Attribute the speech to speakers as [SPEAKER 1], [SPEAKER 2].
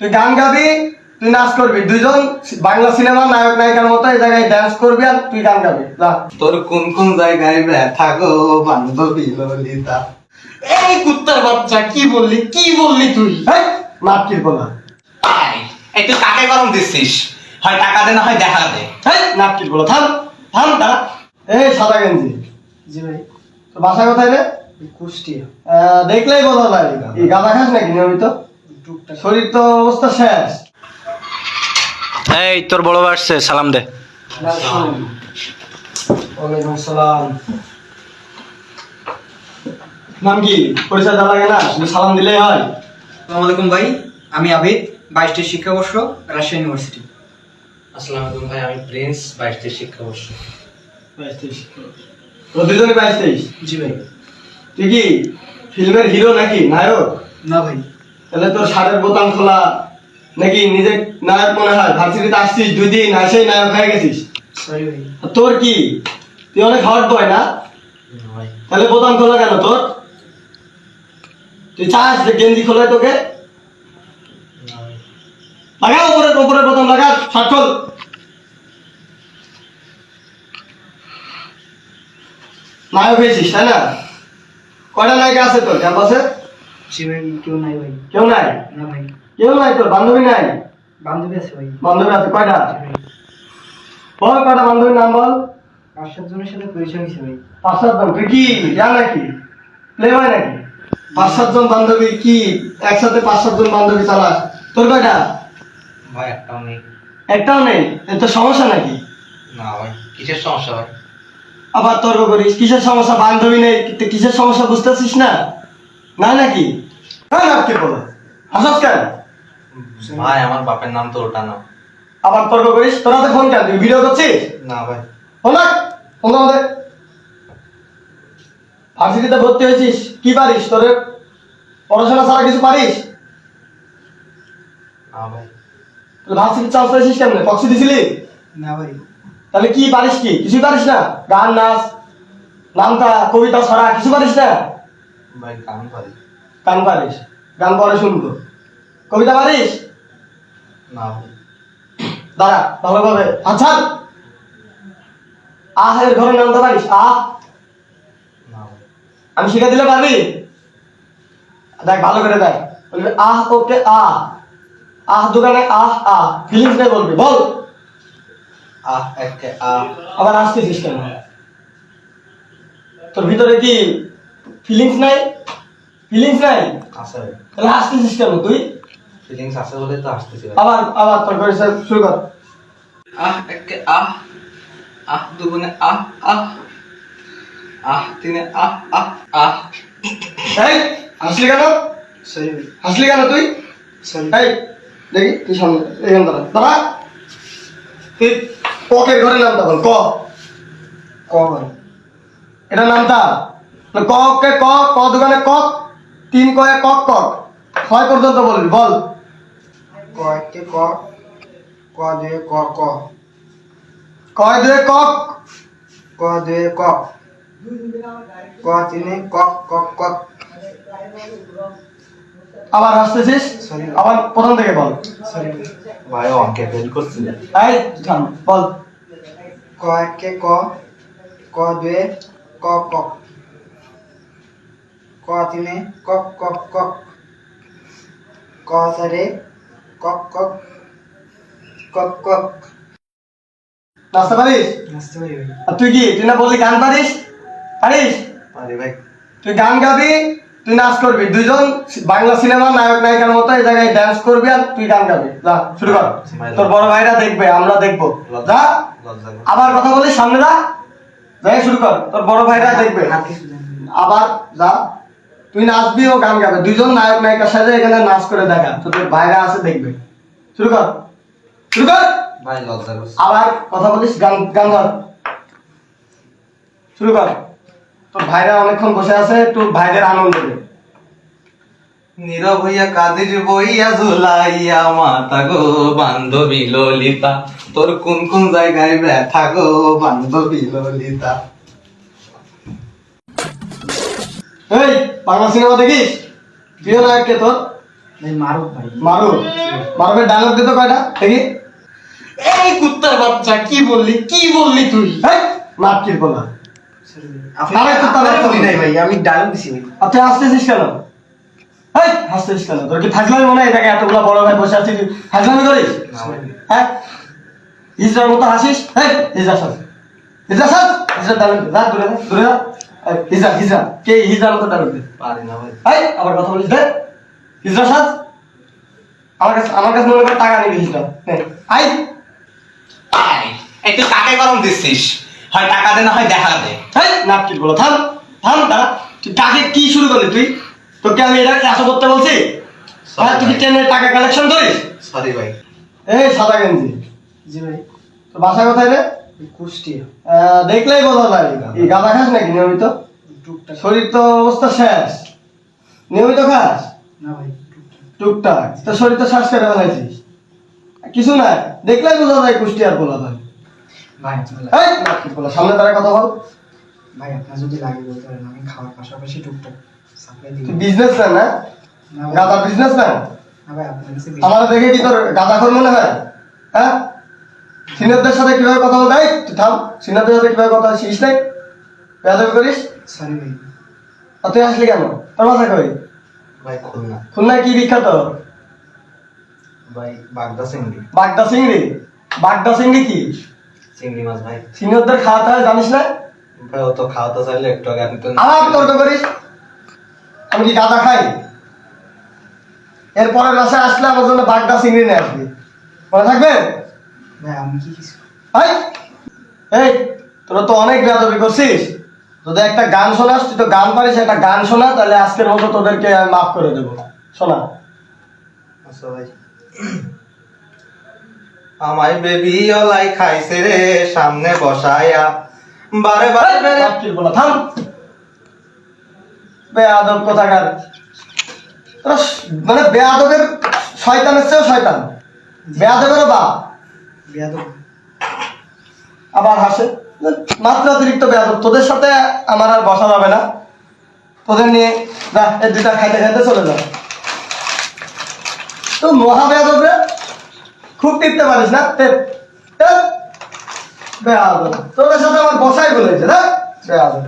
[SPEAKER 1] তুই গান গাবি তুই নাচ করবি। দুইজন বাংলা সিনেমার নায়ক নায়িকার মতো এই জায়গায় ডান্স করবি আর তুই গান গাবি। যা।
[SPEAKER 2] তোর কোন কোন জায়গায় ব্যথা গো বান্ধবী ললিতা?
[SPEAKER 3] এই কুত্তার বাচ্চা কি বললি কি বললি তুই?
[SPEAKER 1] হেই, নাটকির বলা?
[SPEAKER 2] আয়, এই তুই কাকে গরম দিচ্ছিস? হয় টাকা দে না হয় দেখা দে।
[SPEAKER 1] হেই, নাটকির বলা? থাম থাম দাঁড়া এই সাদা গেঞ্জি।
[SPEAKER 3] জি ভাই।
[SPEAKER 1] তোর বাসা কোথায় রে?
[SPEAKER 3] কুষ্টিয়া।
[SPEAKER 1] আহ, দেখলেই বোঝা যায়। এই গাঁদা খাস নাকি নিয়মিত? শরীর তো অবস্থা শেষ।
[SPEAKER 4] এই তোর বড় আসছে সালাম দে।
[SPEAKER 1] ওয়ালাইকুম আসসালাম। নাম কি? পরিচয় দেওয়া লাগে না? শুধু সালাম দিলেই হয়।
[SPEAKER 3] আসসালামু আলাইকুম ভাই আমি আবিদ বাইশটি শিক্ষাবর্ষ রাজশাহী ইউনিভার্সিটি।
[SPEAKER 4] আসসালামু আলাইকুম ভাই আমি প্রিন্স বাইশটি শিক্ষাবর্ষ।
[SPEAKER 1] বাইশ তেইশ দুজনে বাইশ তেইশ
[SPEAKER 3] জি ভাই।
[SPEAKER 1] তুই কি ফিল্মের হিরো নাকি নায়ক?
[SPEAKER 3] না ভাই।
[SPEAKER 1] তাহলে তোর শার্টের বোতাম খোলা। নাকি নিজে নায়ক মনে হয়? ভার্সিটিতে আসছিস দুই দিন এসেই নায়ক হয়ে গেছিস। তোর কি? তুই অনেক হট বয় না? তাহলে বোতাম খোলা কেন তোর? তুই চাস যে গেঞ্জি খোলায় তোকে? লাগা উপরে উপরে বোতাম লাগা শার্ট খোল। নায়ক হয়েছিস তাই না? কয়টা নায়িকা আছে তোর ক্যাম্পাসে?
[SPEAKER 3] জি ভাই কেউ নাই ভাই।
[SPEAKER 1] কেউ নাই?
[SPEAKER 3] না ভাই।
[SPEAKER 1] কেউ নাই তোর? বান্ধবী নাই?
[SPEAKER 3] বান্ধবী আছে ভাই।
[SPEAKER 1] বান্ধবী আছে? কয়টা? বল কয়টা বান্ধবীর নাম বল?
[SPEAKER 3] পাঁচ সাতজনের সাথে পরিচয় হয়েছে ভাই।
[SPEAKER 1] পাঁচ সাতজন তুই কি? যা নাকি? প্লে হয় নাকি? পাঁচ সাতজন বান্ধবী কি? একসাথে পাঁচ সাতজন বান্ধবী চালাস। তোর কয়টা?
[SPEAKER 2] ভাই একটাও নেই।
[SPEAKER 1] একটাও নেই? তো সমস্যা নাকি?
[SPEAKER 2] না ভাই কিসের সমস্যা ভাই?
[SPEAKER 1] আবার তর্ক করিস। কিসের সমস্যা? বান্ধবী নেই। তুই কিসের সমস্যা বুঝতেছিস না? না নাকি? হ্যাঁ না কি বলো? হাসাস কেন?
[SPEAKER 2] ভাই আমার বাপের নাম তো ওটা না।
[SPEAKER 1] আবার তর্ক করিস? তোরা তো ফোন কেন? তুই ভিডিও করছিস?
[SPEAKER 2] না ভাই।
[SPEAKER 1] ফোন ফোন আমাদের। ভার্সিটিতে ভর্তি হয়েছিস? কি পারিস তোর? পড়াশোনা ছাড়া কিছু পারিস?
[SPEAKER 2] না ভাই।
[SPEAKER 1] ভার্সিটি চান্স পেয়েছিস কেমনে? পক্সি দিছিলি?
[SPEAKER 3] না ভাই।
[SPEAKER 1] তাহলে কি পারিস কি? কিছুই পারিস না? গান নাচ নামতা কবিতা ছড়া কিছু পারিস না?
[SPEAKER 2] ভাই গান পারি
[SPEAKER 1] গান পারিস গান পরে শুনব। কবিতা পারিস
[SPEAKER 2] না
[SPEAKER 1] দাঁড়া ভালোভাবে। আচ্ছা। আহ এর ঘরের নামটা পারিস আহ আমি শিখে দিলে পারবি? দেখ ভালো করে দেখ। বলবি আহ ওকে আহ আহ দোকানে আহ আহ ফিলিংস নেই বলবি বল।
[SPEAKER 2] আহ একে আ
[SPEAKER 1] আবার আসতেছিস কেন? তোর ভিতরে কি ফিলিংস নাই? ফিলিংস নাই?
[SPEAKER 2] আছে।
[SPEAKER 1] তাহলে আসতেছিস কেন তুই?
[SPEAKER 2] ফিলিংস আছে বলে তো আসতেছি।
[SPEAKER 1] আবার আবার তোর করে শুরু কর।
[SPEAKER 2] আহ একে আহ আহ দুগুণে আহ আহ আহ তিনে আহ আহ আহ।
[SPEAKER 1] এই হাসলি কেন?
[SPEAKER 3] সরি
[SPEAKER 1] হাসলি কেন তুই?
[SPEAKER 3] সরি
[SPEAKER 1] এই দেখি তুই সামনে এখান দাঁড়া দাঁড়া। তুই ককের ঘরের নামটা বল ক?
[SPEAKER 3] ক
[SPEAKER 1] এটা নামটা ক কে ক ক দোকানে কক তিন কয়ে কক কক ছয় পর্যন্ত বলবি বল।
[SPEAKER 3] ক একে ক ক দুয়ে ক ক।
[SPEAKER 1] কয় দুয়ে কক
[SPEAKER 3] ক দুয়ে ক। ক তিনে ক ক ক।
[SPEAKER 1] আবার হাসতেছিস. আবার প্রথম থেকে বল।
[SPEAKER 3] সরি। ভাই
[SPEAKER 2] অঙ্কে ফেল করছিল।
[SPEAKER 1] এই বল।
[SPEAKER 3] ক একে ক ক দুয়ে ক ক। ক তিনে ক ক ক ক চারে ক ক ক ক
[SPEAKER 1] নাচতে পারিস
[SPEAKER 3] নাচতে পারি ভাই
[SPEAKER 1] আর তুই কি তুই না বললি গান পারিস পারিস
[SPEAKER 2] পারি ভাই।
[SPEAKER 1] তুই গান গাবি তুই নাচ করবি দুইজন বাংলা সিনেমার নায়ক নায়িকার মতো এই জায়গায় ডান্স করবি আর তুই গান গাবি। যা শুরু কর তোর বড় ভাইরা দেখবে আমরা দেখব। যা। আবার কথা বলিস সামনে যা। যাই শুরু কর। তোর বড় ভাইরা দেখবে।
[SPEAKER 3] কিছু জানি না।
[SPEAKER 1] আবার যা। তুই নাচবি ও গান গাবে। দুইজন নায়ক নায়িকার সাথে এখানে নাচ করে দেখা। তোদের ভাইরা আছে দেখবে। শুরু কর। শুরু কর।
[SPEAKER 2] ভাই লজ্জা
[SPEAKER 1] আবার কথা বলিস গান গান ধর। শুরু কর। তোর ভাইরা অনেকক্ষণ বসে আছে একটু ভাইদের আনন্দ দে।
[SPEAKER 2] নীরব হইয়া কাদের বইয়া ঝুলাইয়া মাতা গো বান্ধবী ললিতা। তোর কোন কোন জায়গায় ব্যথা গো বান্ধবী ললিতা?
[SPEAKER 1] এই! বাংলা সিনেমা দেখিস? প্রিয় নায়ক কে তোর?
[SPEAKER 3] মারুক ভাই।
[SPEAKER 1] মারু মারুফের ডায়লগ দিতে কয়টা? দেখি।
[SPEAKER 4] এই কুত্তার বাচ্চা কি বললি? কি বললি তুই?
[SPEAKER 1] হেই মাটকির বলা?
[SPEAKER 3] ভাই।
[SPEAKER 1] আরে
[SPEAKER 3] নাই আমি ডায়লগ দিছি ভাই।
[SPEAKER 1] কেন? কেন? তোর কি ফাজলামি মনে হয়? এটাকে এতগুলো বড় ভাই বসে আছিস? ফাজলামি করিস? হ্যাঁ? মতো হাসিস? ডায়লগ দূরে দূরে এই, হিজড়া হিজড়া কে মতো ডায়লগ দে
[SPEAKER 2] পারি না ভাই।
[SPEAKER 1] এই আবার কথা বলিস দে হিজড়া সাজ। আমার কাছে আমার কাছে মনে করে টাকা নিবি হিজড়া নে, আই
[SPEAKER 2] এই তুই কাকে গরম দিচ্ছিস। হয় টাকা দে না হয় দেখা দে।
[SPEAKER 1] হেই নাটকির বলো থাম থাম দাঁড়া। তুই কাকে কি শুরু করলি তুই? তোকে আমি এটা এত করতে বলছি? হ্যাঁ তুই কি ট্রেনের টাকা কালেকশন করিস?
[SPEAKER 2] সরি ভাই।
[SPEAKER 1] এই সাদা গেঞ্জি।
[SPEAKER 3] জি ভাই।
[SPEAKER 1] তোর বাসা কোথায় রে?
[SPEAKER 3] এই কুষ্টিয়া।
[SPEAKER 1] দেখলেই বোঝা যায় এই গাঁদা খাস নাকি নিয়মিত? শরীর তো অবস্থা শেষ। নিয়মিত খাস?
[SPEAKER 3] না ভাই টুকটাক।
[SPEAKER 1] তো শরীর তো শ্বাস কেটে ফেলাইছিস কিছু না দেখলেই বোঝা যায় কুষ্টিয়ার পোলা ভাই।
[SPEAKER 3] ভাই
[SPEAKER 1] পোলা সামনে তারা কথা বল।
[SPEAKER 3] ভাই আপনার যদি লাগে বলতে পারেন আমি খাওয়ার পাশাপাশি টুকটাক সাপ্লাই দিই
[SPEAKER 1] বিজনেস না? গাঁদা বিজনেস আমার দেখে কি তোর গাঁদাখোর মনে হয়? হ্যাঁ? সিনিয়রদের সাথে কীভাবে কথা বলতে হয় তুই থাম। সিনিয়রদের সাথে কীভাবে কথা শিখিস নাই বেয়াদবি করিস?
[SPEAKER 3] সরি ভাই।
[SPEAKER 1] আর তুই আসলি কেন? তোর বাসা কই?
[SPEAKER 2] ভাই খুলনা।
[SPEAKER 1] খুলনায় কি বিখ্যাত?
[SPEAKER 2] ভাই বাগদা চিংড়ি।
[SPEAKER 1] বাগদা চিংড়ি? বাগদা চিংড়ি কি?
[SPEAKER 2] চিংড়ি মাছ ভাই।
[SPEAKER 1] সিনিয়রদের খাওয়াতে হয় জানিস না?
[SPEAKER 2] ভাই ও তো খাওয়াতে চাইলে একটু আগে আপনি তো
[SPEAKER 1] আবার তর্ক করিস? আমি কি গাঁদা খাই? এরপরের বাসায় আসলে আমার জন্য বাগদা চিংড়ি নিয়ে আসবি। মনে থাকবে?
[SPEAKER 3] ভাই আমি কি কিছু?
[SPEAKER 1] ভাই এই তোরা তো অনেক বেয়াদবি করছিস। যদি একটা গান শোনাস তুই তো গান পারিস একটা গান শোনা তাহলে আজকের মতো তোদেরকে আমি মাফ করে দেবো। শোনা।
[SPEAKER 2] আচ্ছা ভাই। আমায় বেবি অলাই খাইছে রে সামনে বসায়া। বারে বারে বারে
[SPEAKER 1] বলা থাম। বেয়াদব কোথাকার? মানে বেয়াদবের শয়তানের চেয়েও শয়তান। বেয়াদবেরও বাপ। আবার হাসে মাত্র অতিরিক্ত বেয়াদব, তোদের সাথে আমার আর বসা যাবে না। তোদের নিয়ে, যা, এই দুইটা খাইতে খাইতে চলে যা। তো মহা বেয়াদব রে, খুব টিপতে পারিস না, টেপ বেয়াদব, তোদের সাথে আমার বসাই বলেছে না বেয়াদব।